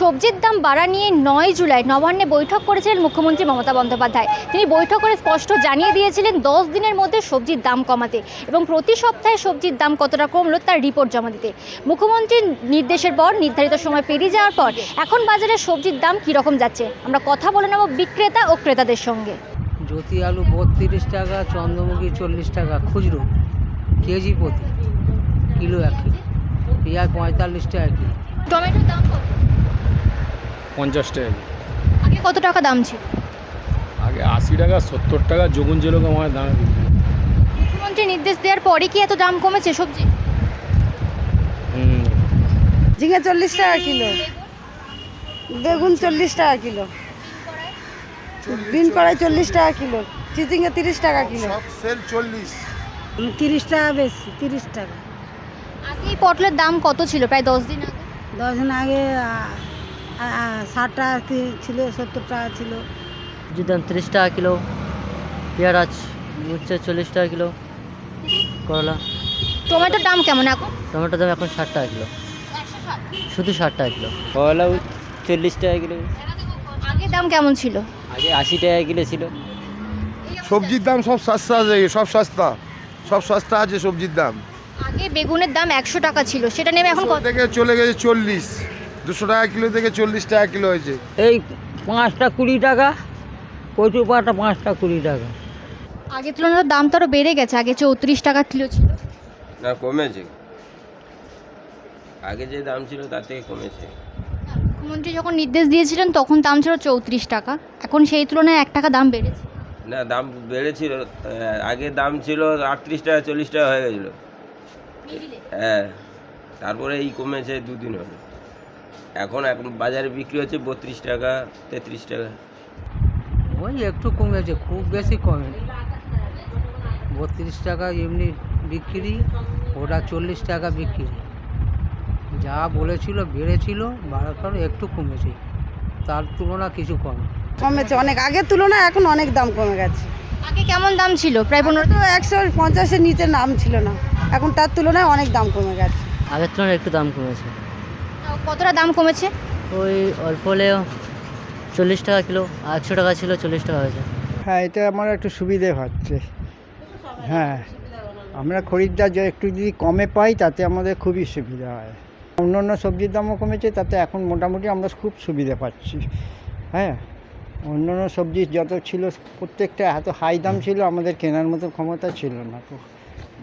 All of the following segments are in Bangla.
সবজির দাম বাড়া নিয়ে নয় জুলাই নবান্নে বৈঠক করেছিলেন মুখ্যমন্ত্রী মমতা বন্দ্যোপাধ্যায়। তিনি বৈঠক করে স্পষ্ট জানিয়ে দিয়েছিলেন দশ দিনের মধ্যে সবজির দাম কমাতে এবং প্রতি সপ্তাহে সবজির দাম কতটা কমলো তার রিপোর্ট জমা দিতে। মুখ্যমন্ত্রীর নির্দেশের পর নির্ধারিত সময় পেরিয়ে যাওয়ার পর এখন বাজারে সবজির দাম কীরকম যাচ্ছে? আমরা কথা বলে নেব বিক্রেতা ও ক্রেতাদের সঙ্গে। জ্যোতি আলু বত্রিশ টাকা চন্দ্রমুখী চল্লিশ টাকা খুচরো কেজি প্রতি কিলো এক পেঁয়াজ পঁয়তাল্লিশ টাকা কিলো টমেটোর দাম কত? পঞ্চাশ টাকা। কেজি। আগে কত টাকা দাম ছিল? আগে আশি টাকা সত্তর টাকা যোগুন যেরকম আমার দাম। মুখ্যমন্ত্রী নির্দেশ দেওয়ার পরে কি এত দাম কমেছে সবজি? ঝিঙে চল্লিশ টাকা কিলো। বেগুন চল্লিশ টাকা কিলো। বিন কড়াই চল্লিশ টাকা কিলো। চিচিঙ্গে তিরিশ টাকা কিলো। সেল চল্লিশ। তিরিশ টাকা বেশি তিরিশ টাকা। আগে এই পটলের দাম কত ছিল? প্রায় দশ দিন আগে। দশ দিন আগে ষাট টাকা কি- ছিল সত্তর টাকা ছিল। সবজির দাম তিরিশ টাকা কিলো পেঁয়াজ উচ্ছে চল্লিশ টাকা কিলো করলা টমেটোর দাম কেমন এখন? টমেটোর দাম এখন ষাট টাকা কিলো। শুধু ষাট টাকা কিলো। করলা চল্লিশ টাকা কিলো। আগে দাম কেমন ছিল? আগে আশি টাকা কিলো ছিল। সবজির দাম সব সস্তা আছে সব সস্তা। সব সস্তা আছে সবজির দাম। আগে বেগুনের দাম একশো টাকা ছিল সেটা নেমে এখন কত? থেকে চলে গেছে চল্লিশ। দুশো টাকা কিলো থেকে চল্লিশ টাকা কিলো হয়েছে। এই পাঁচটা কুড়ি টাকা কচু পাতা পাঁচটা কুড়ি টাকা। আগে তুলনায় দাম তো আরও বেড়ে গেছে আগে চৌত্রিশ টাকা কিলো ছিল। না কমেছে। আগে যে দাম ছিল তার থেকে কমেছে। মুখ্যমন্ত্রী যখন নির্দেশ দিয়েছিলেন তখন দাম ছিল চৌত্রিশ টাকা। এখন সেই তুলনায় এক টাকা দাম বেড়েছে। না দাম বেড়েছিল আগে দাম ছিল আটত্রিশ টাকা চল্লিশ টাকা হয়ে গেছিল। হ্যাঁ তারপরে এই কমেছে দুদিন হলো। এখন এখন বাজারে বিক্রি হচ্ছে বত্রিশ টাকা তেত্রিশ টাকা। ওই একটু কমেছে খুব বেশি কমে। বত্রিশ টাকা এমনি বিক্রি ওটা চল্লিশ টাকা বিক্রি। যা বলেছিল বেড়েছিল বাড়ার একটু কমেছে। তার তুলনা কিছু কমে। কমেছে অনেক আগের তুলনায় এখন অনেক দাম কমে গেছে। আগে কেমন দাম ছিল? প্রায় পনেরো তো একশো পঞ্চাশের নিচে নাম ছিল না। এখন তার তুলনায় অনেক দাম কমে গেছে। আগের তুলনায় একটু দাম কমেছে। কতটা দাম কমেছে? ওই অল্প হলেও চল্লিশ টাকা কিলো একশো টাকা ছিল চল্লিশ টাকা হয়েছে। হ্যাঁ এটা আমার একটু সুবিধে হচ্ছে। হ্যাঁ আমরা খরিদ্দার যে একটু যদি কমে পাই তাতে আমাদের খুবই সুবিধা হয়। অন্য অন্য সবজির দামও কমেছে তাতে এখন মোটামুটি আমরা খুব সুবিধা পাচ্ছি। হ্যাঁ অন্য অন্য সবজি যত ছিল প্রত্যেকটা এত হাই দাম ছিল আমাদের কেনার মতো ক্ষমতা ছিল না। তো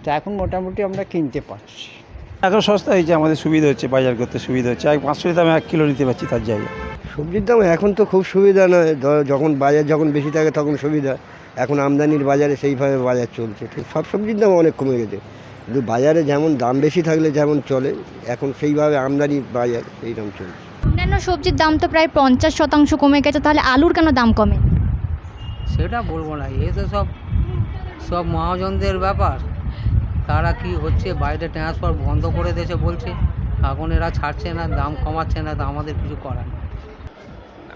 তো এখন মোটামুটি আমরা কিনতে পারছি। এখন সস্তা হয়েছে আমাদের সুবিধা হচ্ছে বাজার করতে সুবিধা হচ্ছে। এক পাঁচশো দামে এক কিলো নিতে পারছি তার জায়গায় সবজির দাম এখন তো খুব সুবিধা নয় যখন বাজার যখন বেশি থাকে তখন সুবিধা। এখন আমদানির বাজারে সেইভাবে বাজার চলছে। ঠিক সব সবজির দাম অনেক কমে গেছে। কিন্তু বাজারে যেমন দাম বেশি থাকলে যেমন চলে এখন সেইভাবে আমদানি বাজার সেই দাম চলছে। অন্যান্য সবজির দাম তো প্রায় পঞ্চাশ শতাংশ কমে গেছে তাহলে আলুর কেন দাম কমে? সেটা বলব না এ তো সব সব মহাজনদের ব্যাপার। তারা কি হচ্ছে? বাইরে ট্রান্সফার বন্ধ করে দিয়েছে বলছে। এখন এরা ছাড়ছে না দাম কমাচ্ছে না তো আমাদের কিছু করার নেই।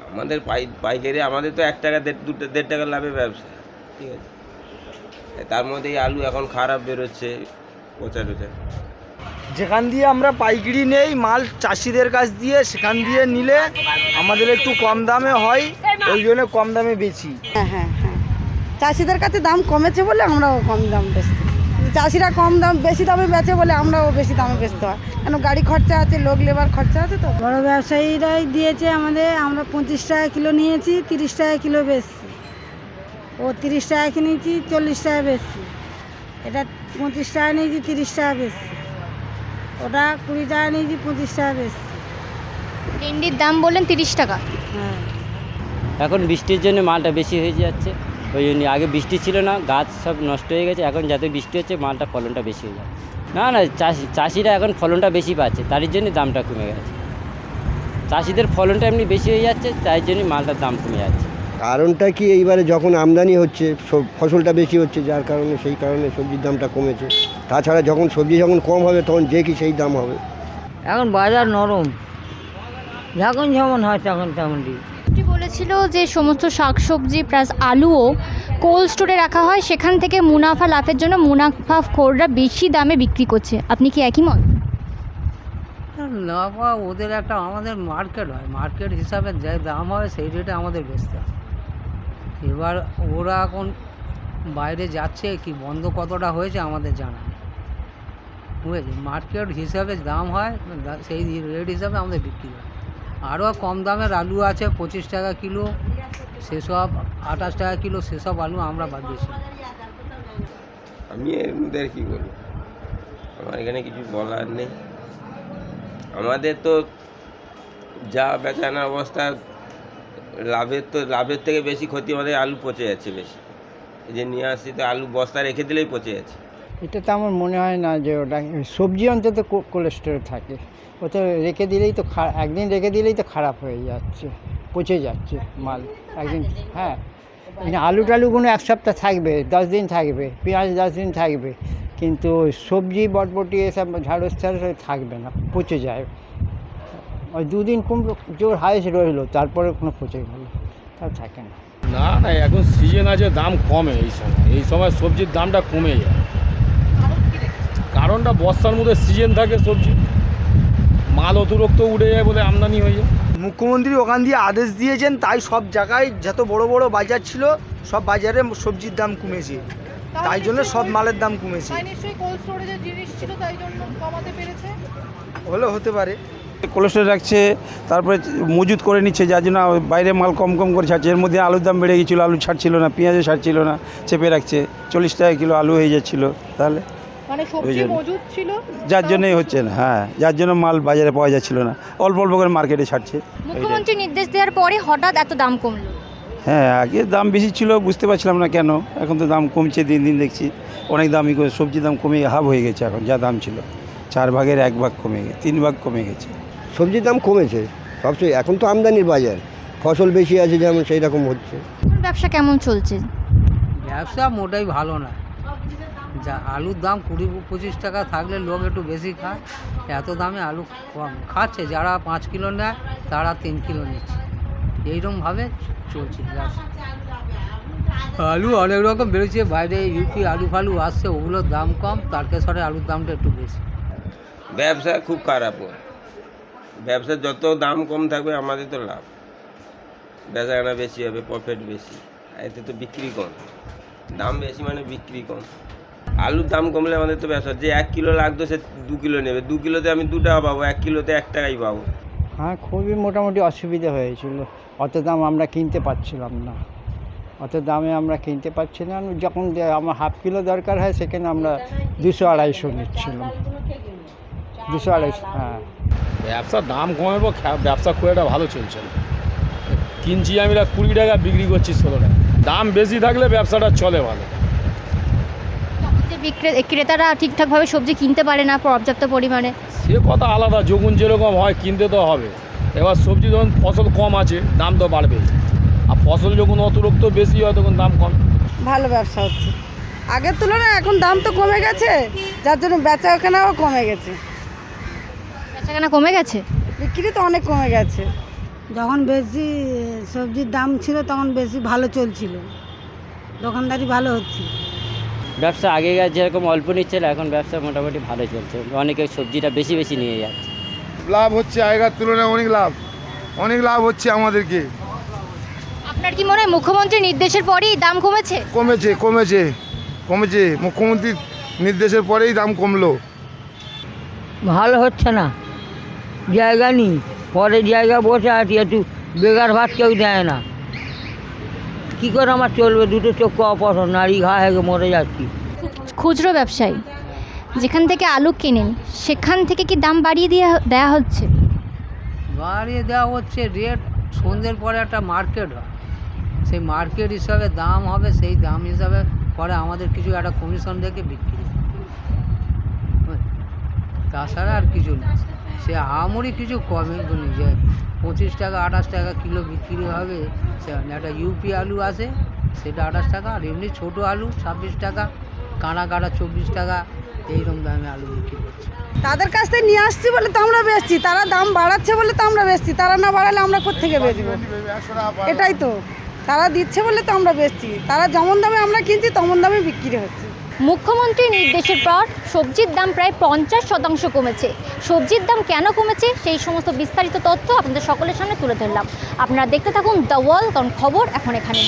আমাদের পাই পাইকারি আমাদের তো এক টাকা দেড় দু দেড় টাকা লাভে ব্যবসা ঠিক আছে? তার মধ্যে আলু এখন খারাপ বেরোচ্ছে পচা টচা যেখান দিয়ে আমরা পাইকারি নেই মাল চাষিদের কাছ দিয়ে সেখান দিয়ে নিলে আমাদের একটু কম দামে হয় ওই জন্য কম দামে বেচি হ্যাঁ হ্যাঁ হ্যাঁ। চাষিদের কাছে দাম কমেছে বলে আমরাও কম দাম বেচতে চাষিরা কম দাম বেশি দামে বেচে বলে আমরাও বেশি দামে বেচতে হয়। কেন গাড়ি খরচা আছে লোক লেবার খরচা আছে তো? বড় ব্যবসায়ীরাই দিয়েছে আমাদের আমরা পঁচিশ টাকা কিলো নিয়েছি তিরিশ টাকা কিলো বেচছি। ও তিরিশ টাকা কিনেছি চল্লিশ টাকা বেচছি। এটা পঁচিশ টাকা নিয়েছি তিরিশ টাকা বেচছি। ওটা কুড়ি টাকা নিয়েছি পঁচিশ টাকা বেচছি। ভেন্ডির দাম বললেন তিরিশ টাকা। হ্যাঁ। এখন বৃষ্টির জন্য মালটা বেশি হয়ে যাচ্ছে। ওই জন্য আগে বৃষ্টি ছিল না গাছ সব নষ্ট হয়ে গেছে এখন যাতে বৃষ্টি হচ্ছে মালটা ফলনটা বেশি হয়ে যাচ্ছে না না চাষি চাষিরা এখন ফলনটা বেশি পাচ্ছে তার জন্য দামটা কমে গেছে। চাষিদের ফলনটা এমনি বেশি হয়ে যাচ্ছে তাই জন্য মালটার দাম কমে যাচ্ছে। কারণটা কি এইবারে যখন আমদানি হচ্ছে সব ফসলটা বেশি হচ্ছে যার কারণে সেই কারণে সবজির দামটা কমেছে। তাছাড়া যখন সবজি যখন কম হবে তখন যে কি সেই দাম হবে। এখন বাজার নরম। যখন যেমন হয় তখন তেমন দিই মন্ত্রী বলেছিল যে সমস্ত শাকসবজি প্লাস আলুও কোল্ড স্টোরে রাখা হয়। সেখান থেকে মুনাফা লাভের জন্য মুনাফা খোররা বেশি দামে বিক্রি করছে। আপনি কি একই মত? হয় ওদের একটা আমাদের মার্কেট হয়। মার্কেট হিসাবে যে দাম হয়, সেই রেটে আমাদের বেচতে হয়। এবার ওরা এখন বাইরে যাচ্ছে কি বন্ধ কতটা হয়েছে আমাদের জানা নেই। বুঝেছি মার্কেট হিসাবে দাম হয়, সেই রেট হিসাবে আমাদের বিক্রি হয়। আরও কম দামের আলু আছে, পঁচিশ টাকা কিলো। সেসব আঠাশ টাকা কিলো, সেসব আলু আমরা বাদ দিয়েছি। আমি এর মধ্যে আর কী আমার এখানে কিছু বলার নেই। আমাদের তো যা বেচানা অবস্থা, লাভের তো, লাভের থেকে বেশি ক্ষতি আমাদের আলু পচে যাচ্ছে বেশি। যে নিয়ে আসছি, তো আলু বস্তা রেখে দিলেই পচে যাচ্ছে। এটা তো আমার মনে হয় না যে ওটা, সবজি অন্তত কোলেস্টেরল থাকে। ওটা রেখে দিলেই তো একদিন রেখে দিলেই তো খারাপ হয়ে যাচ্ছে, পচে যাচ্ছে মাল। একদিন হ্যাঁ। আলু টালুগুলো এক সপ্তাহ থাকবে, দশ দিন থাকবে, পেঁয়াজ দশ দিন থাকবে, কিন্তু সবজি, বটবটি এসব ঝাড়স ঝাড়স থাকবে না, পচে যায়। ওই দুদিন কুমড়ো জোর হাইস্ট রইল, তারপরে কোনো পচে গেলো তার থাকে না। না না, এখন সিজন আছে, দাম কমে এই সময়। এই সময় সবজির দামটা কমে যায়। কারণটা বর্ষার মধ্যে সিজন থাকে সবজি। মাল অতিরিক্ত উড়ে যায় বলে আমদানি হয়ে যায়। মুখ্যমন্ত্রী ওখান দিয়ে আদেশ দিয়েছেন তাই সব জায়গায় যত বড় বড় বাজার ছিল সব বাজারে সবজির দাম কমেছে। তাই জন্য সব মালের দাম কমেছে। নিশ্চয়ই জিনিস ছিল তাই জন্য কমাতে পেরেছে। হলে হতে পারে। কোলেস্ট্রল রাখছে তারপরে মজুত করে নিচ্ছে যার জন্য বাইরে মাল কম কম করে ছাড়ছে। এর মধ্যে আলুর দাম বেড়ে গেছিল আলু ছাড়ছিল না পেঁয়াজও ছাড়ছিল না চেপে রাখছে। চল্লিশ টাকা কিলো আলু হয়ে যাচ্ছিল তাহলে? মানে জন্য। মজুদ ছিল যার জন্যই হচ্ছে না হ্যাঁ যার জন্য মাল বাজারে পাওয়া যাচ্ছিল না। অল্প অল্প করে মার্কেটে ছাড়ছে। মুখ্যমন্ত্রী নির্দেশ দেওয়ার পরে হঠাৎ এত দাম কমলো। হ্যাঁ আগে দাম বেশি ছিল বুঝতে পারছিলাম না কেন এখন তো দাম কমছে দিন দিন দেখছি অনেক দামই করে সবজির দাম কমে হাফ হয়ে গেছে এখন যা দাম ছিল। চার ভাগের এক ভাগ কমে গেছে তিন ভাগ কমে গেছে। সবজির দাম কমেছে সবচেয়ে এখন তো আমদানির বাজার ফসল বেশি আছে যেমন সেই রকম হচ্ছে। ব্যবসা কেমন চলছে? ব্যবসা মোটাই ভালো না। যা আলুর দাম কুড়ি পঁচিশ টাকা থাকলে লোক একটু বেশি খায়। এত দামে আলু কম খাচ্ছে, যারা পাঁচ কিলো নেয়, তারা তিন কিলো নিচ্ছে। এইরকমভাবে চলছে ব্যবসা আলু অনেক রকম বেড়েছে, বাইরে ইউপি আলু ফালু আসছে, ওগুলোর দাম কম, তারকেশ্বরে আলুর দামটা একটু বেশি। ব্যবসা খুব খারাপ ওর। ব্যবসার যত দাম কম থাকবে, আমাদের তো লাভ। বেচাকেনা বেশি হবে প্রফিট বেশি। এতে তো বিক্রি কম। দাম বেশি মানে বিক্রি কম। আলুর দাম কমলে আমাদের তো ব্যবসা। যে এক কিলো লাগতো সে দু কিলো নেবে। দু কিলোতে আমি দু টাকা পাবো এক কিলোতে এক টাকাই পাবো। হ্যাঁ খুবই মোটামুটি অসুবিধা হয়েছিল। অত দাম আমরা কিনতে পারছিলাম না। অত দামে আমরা কিনতে পারছিলাম। না যখন আমার হাফ কিলো দরকার হয় সেখানে আমরা দুশো আড়াইশো নিচ্ছিলাম। দুশো আড়াইশো হ্যাঁ। ব্যবসার দাম কমের পর ব্যবসা খুব একটা ভালো চলছে না। কিনছি আমি কুড়ি টাকা বিক্রি করছি ষোলো টাকা। দাম বেশি থাকলে ব্যবসাটা চলে ভালো। ক্রেতারা ঠিকঠাকভাবে সবজি কিনতে পারে না পর্যাপ্ত পরিমাণে। সে কথা আলাদা যখন যেরকম হয় কিনতে তো হবে। এবার সবজি যখন ফসল কম আছে দাম তো বাড়বেই আর ফসল যখন অতিরিক্ত বেশি হয় তখন দাম কম। ভালো ব্যবসা হচ্ছে। আগের তুলনায় এখন দাম তো কমে গেছে যার জন্য বেচা কেনাও কমে গেছে। বেচাকেনা কমে গেছে? বিক্রি তো অনেক কমে গেছে। যখন বেশি সবজির দাম ছিল তখন বেশি ভালো চলছিল। দোকানদারি ভালো হচ্ছে ব্যবসা আগেকার যেরকম অল্প নিচ্ছিল এখন ব্যবসা মোটামুটি ভালো চলছে। অনেকে সবজিটা বেশি বেশি নিয়ে যাচ্ছে। লাভ হচ্ছে আগেকার তুলনায় অনেক লাভ। অনেক লাভ হচ্ছে আমাদেরকে। আপনার কি মনে হয় মুখ্যমন্ত্রীর নির্দেশের পরেই দাম কমেছে? কমেছে কমেছে কমেছে। মুখ্যমন্ত্রীর নির্দেশের পরেই দাম কমলো। ভালো হচ্ছে না। জায়গা নেই। পরে জায়গা বসে আছি একটু বেকার ভাত কেউ দেয় না। কী করে আমার চলবে? দুটো চক্ষু অপসর নারী ঘা হয়ে মরে যাচ্ছি। খুচরো ব্যবসায়ী যেখান থেকে আলু কেনেন সেখান থেকে কি দাম বাড়িয়ে দিয়ে দেওয়া হচ্ছে? বাড়িয়ে দেওয়া হচ্ছে রেট সন্ধ্যের পরে একটা মার্কেট হয়। সেই মার্কেট হিসাবে দাম হবে সেই দাম হিসাবে পরে আমাদের কিছু একটা কমিশন দেখে বিক্রি। তাছাড়া আর কিছু না। সে আমরই কিছু কমে যে পঁচিশ টাকা, আঠাশ টাকা কিলো বিক্রি হবে। একটা ইউপি আলু আছে, সেটা আঠাশ টাকা, আর এমনি ছোটো আলু ছাব্বিশ টাকা, কানা কাটা চব্বিশ টাকা, এইরকম দামে আলু বিক্রি করছে। তাদের কাছ থেকে নিয়ে আসছি বলে তো আমরা বেচছি, তারা দাম বাড়াচ্ছে বলে তো আমরা বেচছি, তারা না বাড়ালে আমরা কোথেকে বেচবো? এটাই তো, তারা দিচ্ছে বলে তো আমরা বেচছি, তারা যেমন দামে আমরা কিনছি, তেমন দামে বিক্রি হচ্ছে। মুখ্যমন্ত্রীর নির্দেশের পর সবজির দাম প্রায় পঞ্চাশ শতাংশ কমেছে। সবজির দাম কেন কমেছে সেই সমস্ত বিস্তারিত তথ্য আপনাদের সকলের সামনে তুলে ধরলাম। আপনারা দেখতে থাকুন দ্য ওয়াল, কারণ খবর এখন এখানে